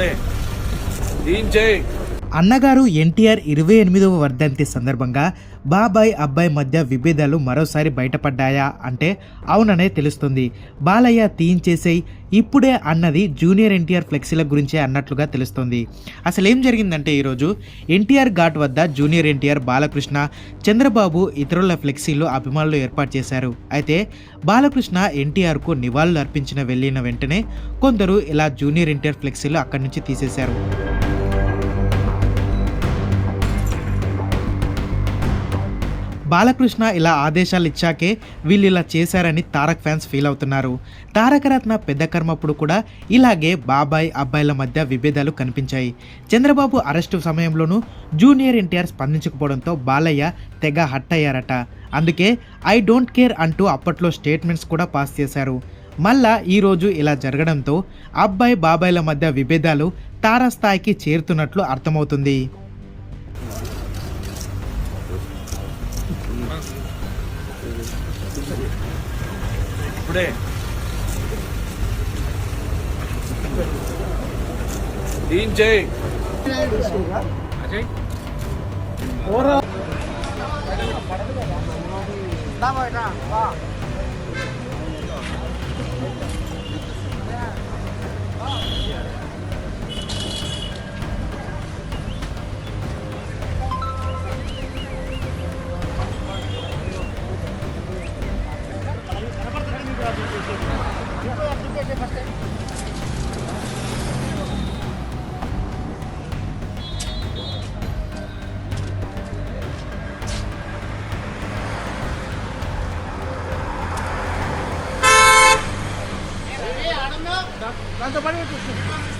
ఇప్పుడే దించేయి అన్నగారు ఎన్టీఆర్ ఇరవై ఎనిమిదవ వర్ధంతి సందర్భంగా బాబాయ్ అబ్బాయి మధ్య విభేదాలు మరోసారి బయటపడ్డాయా అంటే అవుననే తెలుస్తుంది. బాలయ్య తీయించేసేయి ఇప్పుడే అన్నది జూనియర్ ఎన్టీఆర్ ఫ్లెక్సీల గురించే అన్నట్లుగా తెలుస్తుంది. అసలు ఏం జరిగిందంటే ఈరోజు ఎన్టీఆర్ ఘాట్ వద్ద జూనియర్ ఎన్టీఆర్ బాలకృష్ణ చంద్రబాబు ఇతరుల ఫ్లెక్సీలు అభిమానులు ఏర్పాటు చేశారు. అయితే బాలకృష్ణ ఎన్టీఆర్కు నివాళులు అర్పించిన వెళ్ళిన వెంటనే కొందరు ఇలా జూనియర్ ఎన్టీఆర్ ఫ్లెక్సీలు అక్కడి నుంచి తీసేశారు. బాలకృష్ణ ఇలా ఆదేశాలు ఇచ్చాకే వీళ్ళు ఇలా చేశారని తారక్ ఫ్యాన్స్ ఫీల్ అవుతున్నారు. తారకరత్న పెద్ద కర్మప్పుడు కూడా ఇలాగే బాబాయ్ అబ్బాయిల మధ్య విభేదాలు కనిపించాయి. చంద్రబాబు అరెస్టు సమయంలోనూ జూనియర్ ఎన్టీఆర్ స్పందించకపోవడంతో బాలయ్య తెగ హట్ అయ్యారట. అందుకే ఐ డోంట్ కేర్ అంటూ అప్పట్లో స్టేట్మెంట్స్ కూడా పాస్ చేశారు. మళ్ళా ఈరోజు ఇలా జరగడంతో అబ్బాయి బాబాయ్ల మధ్య విభేదాలు తారాస్థాయికి చేరుతున్నట్లు అర్థమవుతుంది. ఇప్పుడే దించేయి Thank you.